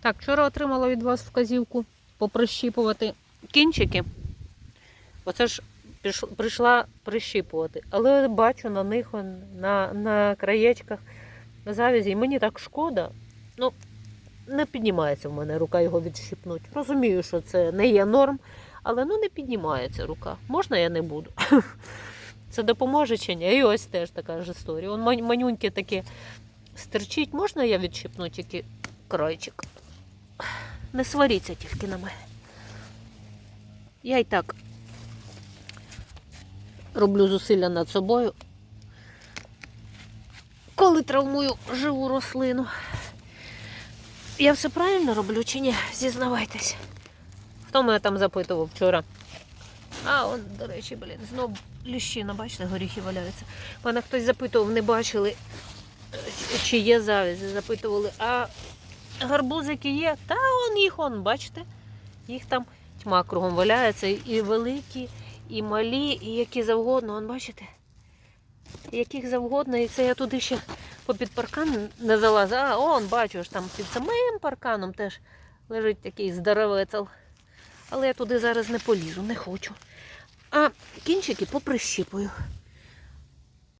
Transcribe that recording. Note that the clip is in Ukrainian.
Так, вчора отримала від вас вказівку поприщіпувати кінчики. Оце ж прийшла прищіпувати. Але бачу на них на, на краєчках завязі. І мені так шкода. Ну, не піднімається в мене рука його відщипнути. Розумію, що це не є норм, але ну не піднімається рука. Можна я не буду? Це допоможе чи ні? І ось теж така ж історія. Он манюньки такі стерчить. Можна я відщипну тільки крайчик? Не сваріться тільки на мене. Я й так роблю зусилля над собою. Коли травмую живу рослину. Я все правильно роблю чи ні? Зізнавайтесь. Хто мене там запитував вчора? А, он, до речі, блін, знов ліщина, бачите, горіхи валяються. Мене хтось запитував, не бачили, чи є завязі. Запитували, а гарбузики є? Та он їх, он, бачите? Їх там тьма кругом валяється. І великі, і малі, і які завгодно, он, бачите? Яких завгодно, і це я туди ще попід паркан не залазила. А, он, бачу, там під самим парканом теж лежить такий здоровецел. Але я туди зараз не полізу, не хочу. А кінчики поприщіпую.